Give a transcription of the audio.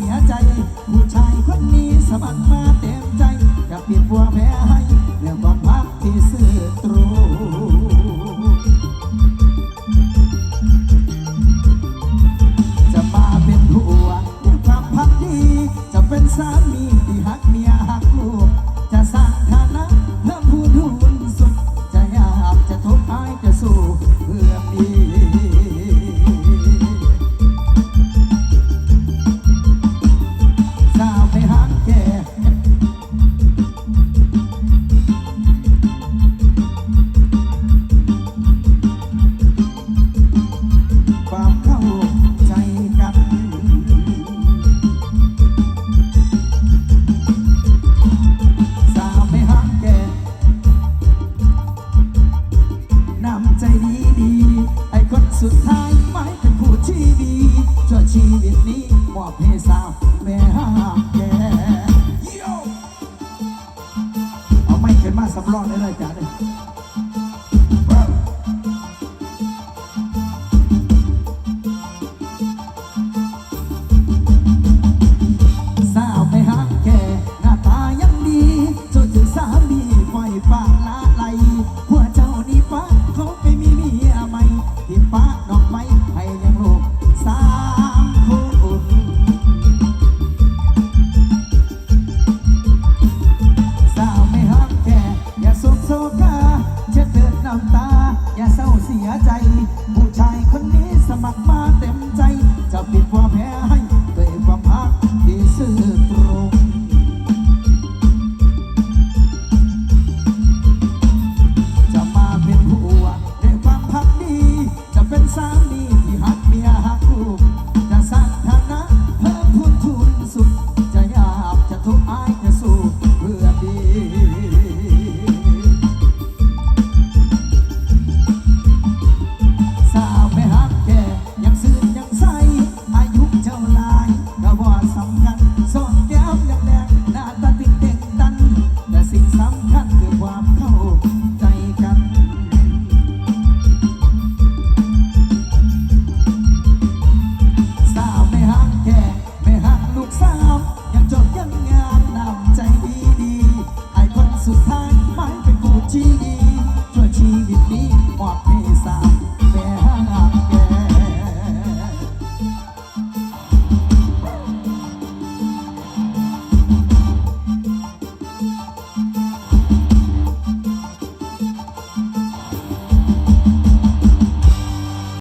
ียใจ ผู้ชายคนนี้สมัครมาเต็มใจ อยาเปลี่ยนผัวแพ้ให้ ใจดีดีไอ้คนสุดท้ายไม่เป็นผู้ที่ดีชั่วชีวิตนี้มอบให้สาวแม่ห้าแกเอาไม่เกินมาสำรองได้เลยจ้ะ Ya, 意